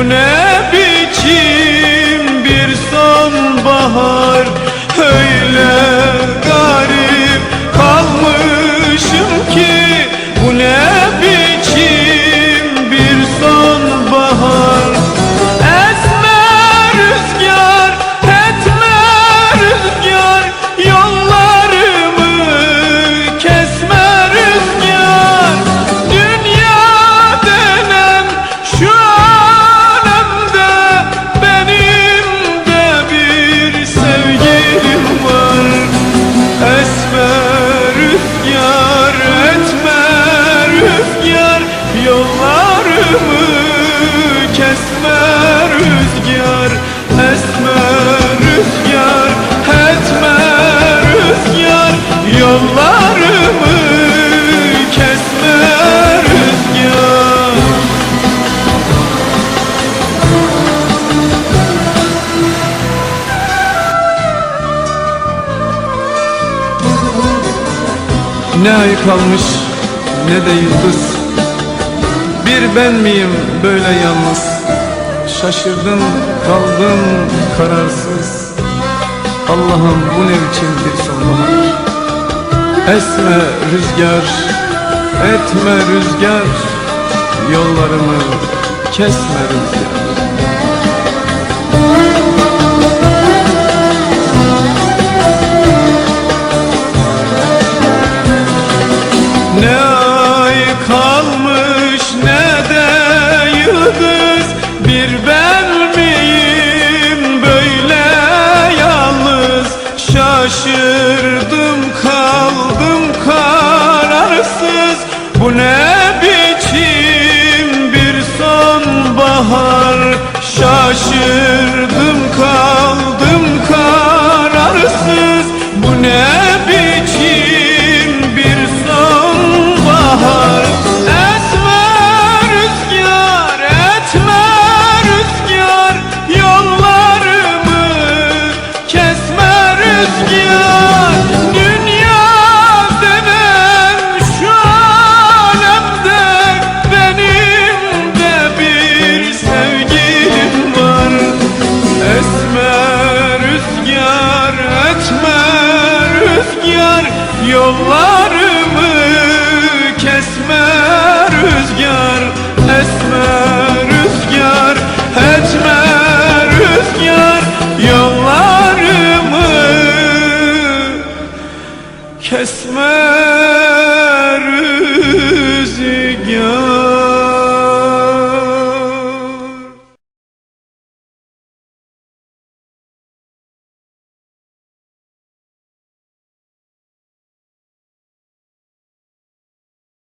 Bu Yollarımı kesme rüzgar Esme rüzgar, etme rüzgar. Yollarımı kesme rüzgar. Ne ay kalmış ne de yıldız Bir ben miyim böyle yalnız? Şaşırdım kaldım kararsız. Allah'ım bu ne biçim bir sonbahar Esme rüzgar etme rüzgar. Yollarımı kesme rüzgar. Ne ay kalmış ne de yıldız Bir ben miyim? Böyle yalnız Şaşırdım kaldım kararsız. Bu ne biçim bir sonbahar? Şaşırdım Yollarımı kesme rüzgar Esme rüzgar Etme rüzgar. Yollarımı kesme